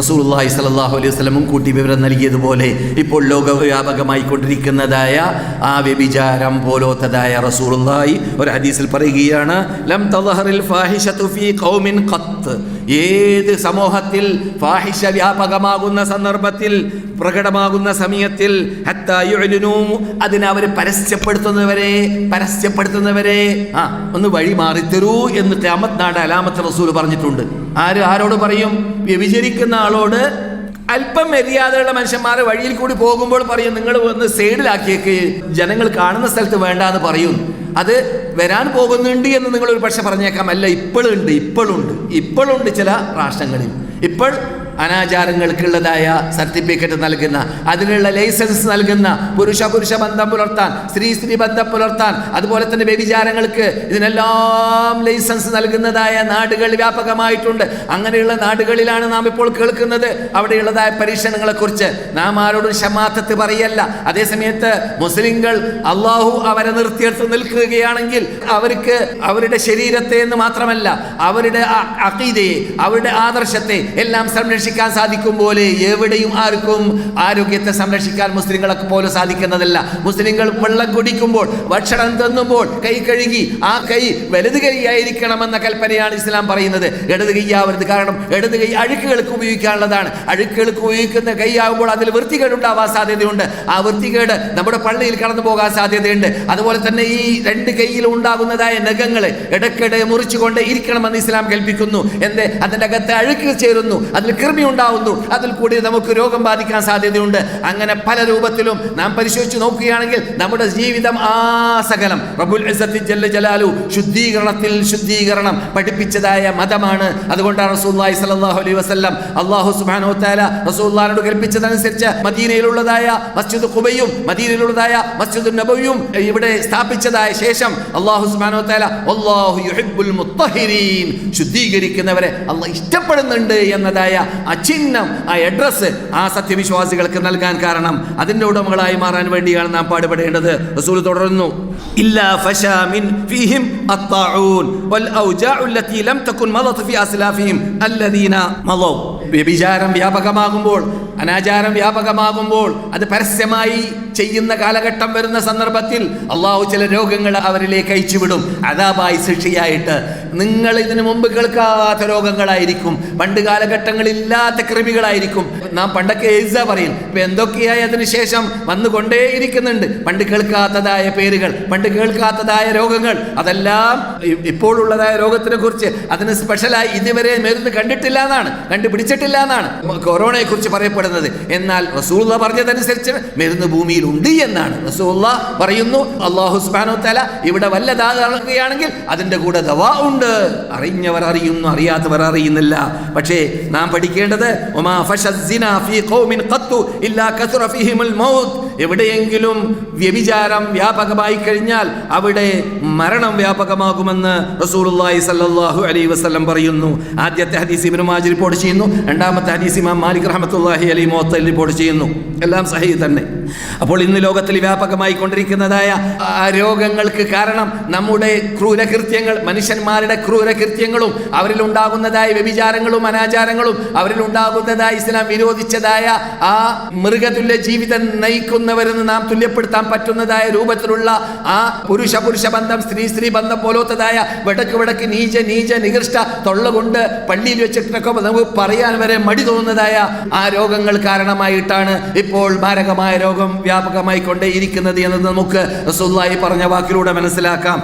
റസൂലുള്ളാഹി സ്വല്ലല്ലാഹു അലൈഹി വസല്ലമും കൂട്ടി വിവരം നൽകിയതുപോലെ ഇപ്പോൾ ലോകവ്യാപകമായി കൊണ്ടിരിക്കുന്നതായ ആ വ്യഭിചാരം പോലോത്തതായ റസൂലുള്ളാഹി ഒരു ഹദീസിൽ പറയുകയാണ് ലം തളഹറിൽ ഫാഹിഷതു ഫീ ഖൗമിൻ ഖത്ത്. ഏത് സമൂഹത്തിൽ ഫാഹിഷ വ്യാപകമാകുന്ന സന്ദർഭത്തിൽ പ്രകടമാകുന്ന സമയത്തിൽ അതിനെ അവർ പരസ്യപ്പെടുത്തുന്നവരെ പരസ്യപ്പെടുത്തുന്നവരെ ആ ഒന്ന് വഴി മാറിത്തരൂ എന്ന് ഖിയാമത്ത് നാട് അലാമത്ത് റസൂൽ പറഞ്ഞിട്ടുണ്ട്. ആര് ആരോട് പറയും? വ്യഭിചരിക്കുന്ന ആളോട് അല്പം മര്യാദയുള്ള മനുഷ്യന്മാരെ വഴിയിൽ കൂടി പോകുമ്പോൾ പറയും നിങ്ങൾ വന്ന് സൈഡിലാക്കിയേക്ക്. ജനങ്ങൾ കാണുന്ന സ്ഥലത്ത് വേണ്ട എന്ന് പറയും. അത് വരാൻ പോകുന്നുണ്ട് എന്ന് നിങ്ങൾ ഒരു പക്ഷെ പറഞ്ഞേക്കാം. അല്ല ഇപ്പോഴുണ്ട് ഇപ്പോഴുണ്ട്. ഇപ്പോഴുണ്ട് ചില രാഷ്ട്രങ്ങളിൽ. ഇപ്പോൾ അനാചാരങ്ങൾക്കുള്ളതായ സർട്ടിഫിക്കറ്റ് നൽകുന്ന അതിനുള്ള ലൈസൻസ് നൽകുന്ന പുരുഷ പുരുഷ ബന്ധം പുലർത്താൻ സ്ത്രീ സ്ത്രീ ബന്ധം പുലർത്താൻ അതുപോലെ തന്നെ വ്യഭിചാരങ്ങൾക്ക് ഇതിനെല്ലാം ലൈസൻസ് നൽകുന്നതായ നാടുകൾ വ്യാപകമായിട്ടുണ്ട്. അങ്ങനെയുള്ള നാടുകളിലാണ് നാം ഇപ്പോൾ കേൾക്കുന്നത്. അവിടെയുള്ളതായ പരീക്ഷണങ്ങളെക്കുറിച്ച് നാം ആരോടും ക്ഷമാത്തത്ത് പറയല്ല. അതേസമയത്ത് മുസ്ലിങ്ങൾ അള്ളാഹു അവരെ നിർത്തിയെടുത്ത് നിൽക്കുകയാണെങ്കിൽ അവർക്ക് അവരുടെ ശരീരത്തെ എന്ന് മാത്രമല്ല അവരുടെ അതീതയെ അവരുടെ ആദർശത്തെ എല്ലാം സംരക്ഷിക്കാൻ സാധിക്കും പോലെ എവിടെയും ആർക്കും ആരോഗ്യത്തെ സംരക്ഷിക്കാൻ മുസ്ലിങ്ങളൊക്കെ പോലും സാധിക്കുന്നതല്ല. മുസ്ലിങ്ങൾ വെള്ളം കുടിക്കുമ്പോൾ ഭക്ഷണം തിന്നുമ്പോൾ കൈ കഴുകി ആ കൈ വലത് കൈയായിരിക്കണമെന്ന കൽപ്പനയാണ് ഇസ്ലാം പറയുന്നത്. ഇടത് കൈയാവരുത് കാരണം ഇടത് കൈ അഴുക്കുകൾക്ക് ഉപയോഗിക്കാനുള്ളതാണ്. അഴുക്കുകൾക്ക് ഉപയോഗിക്കുന്ന കൈയാകുമ്പോൾ അതിൽ വൃത്തികേട് ഉണ്ടാവാൻ സാധ്യതയുണ്ട്. ആ വൃത്തികേട് നമ്മുടെ പള്ളിയിൽ കടന്നു പോകാൻ സാധ്യതയുണ്ട്. അതുപോലെ തന്നെ ഈ രണ്ട് കൈയിൽ ഉണ്ടാകുന്നതായ നഖങ്ങൾ ഇടയ്ക്കിടെ മുറിച്ചുകൊണ്ട് ഇരിക്കണമെന്ന് ഇസ്ലാം കൽപ്പിക്കുന്നു. എന്ത്? അതിന്റെ അകത്ത് അഴുക്ക് ചേരുന്നു. അതിൽ കൃമി ഉണ്ടാവുന്നു. അതിൽ കൂടി നമുക്ക് രോഗം ബാധിക്കാൻ സാധ്യതയുണ്ട്. അങ്ങനെ പല രൂപത്തിലും നാം പരിശോധിച്ച് നോക്കുകയാണെങ്കിൽ നമ്മുടെ ജീവിതം ആ സകലം. ഇസ്സത്തി ജല്ല ജലാലു ശുദ്ധീകരണത്തിൽ ശുദ്ധീകരണം പഠിപ്പിച്ചതായ മതമാണ്. അതുകൊണ്ടാണ് റസൂലുള്ളാഹി സ്വല്ലല്ലാഹു അലൈഹി വസല്ലം അല്ലാഹു സുബ്ഹാനഹു വതആല റസൂലുള്ളാഹിനോട് കൽപ്പിച്ചതനുസരിച്ച് മദീനയിലുള്ളതായ മസ്ജിദ് കുബയും മദീനയിലുള്ളതായ മസ്ജിദ് നബവിയും ഇവിടെ സ്ഥാപിച്ചതായ ശേഷം അള്ളാഹു അല്ലാഹു യുഹിബ്ബുൽ മുത്തഹിരീൻ ശുദ്ധീകരിക്കുന്നവരെ അള്ളാഹ് ഇഷ്ടപ്പെടുന്നുണ്ട് എന്നതായ ആ ചിഹ്നം ആ അഡ്രസ്സ് ആ സത്യവിശ്വാസികൾക്ക് നൽകാൻ കാരണം അതിന്റെ ഉടമകളായി മാറാൻ വേണ്ടിയാണ് നാം പാടുപെടേണ്ടത്. റസൂൽ തുടരുന്നു വ്യഭിചാരം വ്യാപകമാകുമ്പോൾ അനാചാരം വ്യാപകമാകുമ്പോൾ അത് പരസ്യമായി ചെയ്യുന്ന കാലഘട്ടം വരുന്ന സന്ദർഭത്തിൽ അള്ളാഹു ചില രോഗങ്ങൾ അവരിലേക്ക് അയച്ചുവിടും. അതാബായി ശിക്ഷയായിട്ട്. നിങ്ങൾ ഇതിനു മുമ്പ് കേൾക്കാത്ത രോഗങ്ങളായിരിക്കും. പണ്ട് കാലഘട്ടങ്ങളിൽ ഇല്ലാത്ത കൃമികളായിരിക്കും. നാം പണ്ടൊക്കെ എഴുത പറയും ഇപ്പൊ എന്തൊക്കെയായി അതിനുശേഷം വന്നുകൊണ്ടേയിരിക്കുന്നുണ്ട്. പണ്ട് കേൾക്കാത്തതായ പേരുകൾ പണ്ട് കേൾക്കാത്തതായ രോഗങ്ങൾ. അതെല്ലാം ഇപ്പോഴുള്ളതായ രോഗത്തിനെ കുറിച്ച് അതിന് സ്പെഷ്യലായി ഇതുവരെ മരുന്ന് കണ്ടിട്ടില്ല എന്നാണ് കണ്ടുപിടിച്ചിട്ടില്ല എന്നാണ് കൊറോണയെ കുറിച്ച് പറയപ്പെടുന്നത്. എന്നാൽ റസൂള്ള പറഞ്ഞതനുസരിച്ച് മരുന്ന് ഭൂമിയിൽ ഉണ്ട് എന്നാണ് റസൂള്ള പറയുന്നു. അള്ളാഹു തആല ഇവിടെ വല്ലതാകുകയാണെങ്കിൽ അതിന്റെ കൂടെ ദവാ ഉണ്ട്. അറിഞ്ഞവർ അറിയുന്നു അറിയാത്തവർ അറിയുന്നില്ല. പക്ഷേ നാം പഠിക്കേണ്ടത് ഒമാ ഫശസ്സിന ഫീ ഖൗമിൻ ഖത്തു ഇല്ലാ കസുറ ഫീഹിമുൽ മൗത്ത് എവിടെയെങ്കിലും വ്യഭിചാരം വ്യാപകമായി കഴിഞ്ഞാൽ അവിടെ മരണം വ്യാപകമാകുമെന്ന് റസൂലുള്ളാഹി സല്ലല്ലാഹു അലൈഹി വസല്ലം പറയുന്നു. ആദ്യത്തെ ഹദീസ് ഇബ്നു മാജ് റിപ്പോർട്ട് ചെയ്യുന്നു. രണ്ടാമത്തെ ഹദീസ് ഇമാം മാലിക് റഹ്മത്തുള്ളാഹി അലൈഹി മോത്തൽ റിപ്പോർട്ട് ചെയ്യുന്നു. എല്ലാം സഹീഹ് തന്നെ. അപ്പോൾ ഇന്ന് ലോകത്തിൽ വ്യാപകമായി കൊണ്ടിരിക്കുന്നതായ രോഗങ്ങൾക്ക് കാരണം നമ്മുടെ ക്രൂരകൃത്യങ്ങൾ മനുഷ്യന്മാരുടെ ക്രൂരകൃത്യങ്ങളും അവരിലുണ്ടാകുന്നതായ വ്യഭിചാരങ്ങളും അനാചാരങ്ങളും അവരിലുണ്ടാകുന്നതായ ഇസ്ലാം വിരോധിച്ചതായ ആ മൃഗതുല്യ ജീവിതം നയിക്കുന്നവരെന്ന് നാം തുല്യപ്പെടുത്താൻ പറ്റുന്നതായ രൂപത്തിലുള്ള ആ പുരുഷ പുരുഷ ബന്ധം സ്ത്രീ സ്ത്രീ ബന്ധം പോലത്തതായ വടക്ക് വടക്ക് നീച നീച നികൃഷ്ട തൊള്ളുകൊണ്ട് പള്ളിയിൽ വെച്ചിട്ടൊക്കെ നമുക്ക് പറയാൻ വരെ മടി തോന്നുന്നതായ ആ രോഗങ്ങൾ കാരണമായിട്ടാണ് ഇപ്പോൾ മാരകമായ രോഗം വ്യാപകമായി കൊണ്ടേയിരിക്കുന്നത് എന്നത് നമുക്ക് സുല്ലായി പറഞ്ഞ വാക്കിലൂടെ മനസ്സിലാക്കാം.